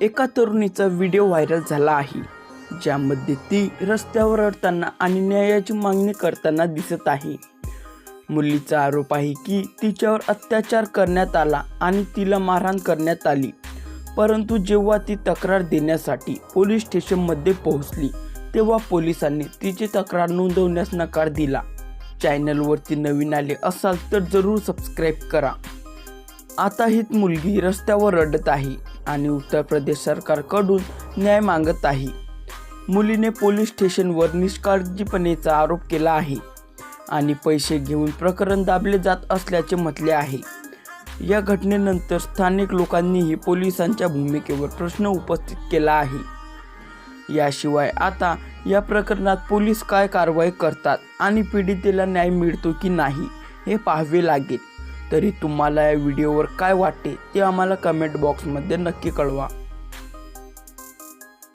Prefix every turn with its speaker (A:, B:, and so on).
A: एका तरुणीचा video viral झाला आहे ज्यामध्ये ती रस्त्यावर अडताना आणि न्यायाची मागणी करताना दिसत आहे. मुलीचा आरोप आहे की तिच्यावर अत्याचार करण्यात आला आणि तिला मारहाण करण्यात आली. परंतु जेव्हा ती तक्रार देण्यासाठी पोलीस स्टेशनमध्ये पोहोचली तेव्हा पोलिसांनी तिची तक्रार नोंदवण्यास नकार दिला. चॅनलवरती नवीन आले असाल तर जरूर सबस्क्राईब करा. आता ही मुलगी रस्त्यावर रडत आहे आणि उत्तर प्रदेश सरकारकडून न्याय मागत आहे. मुलीने पोलीस स्टेशनवर निष्काळजीपणेचा आरोप केला आहे आणि पैसे घेऊन प्रकरण दाबले जात असल्याचे म्हटले आहे. या घटनेनंतर स्थानिक लोकांनीही पोलिसांच्या भूमिकेवर प्रश्न उपस्थित केला आहे. याशिवाय आता या प्रकरणात पोलीस काय कारवाई करतात आणि पीडितेला न्याय मिळतो की नाही हे पाहावे लागेल. तरी तुम्हाला या व्हिडिओवर काय वाटते ते आम्हाला कमेंट बॉक्समध्ये नक्की कळवा.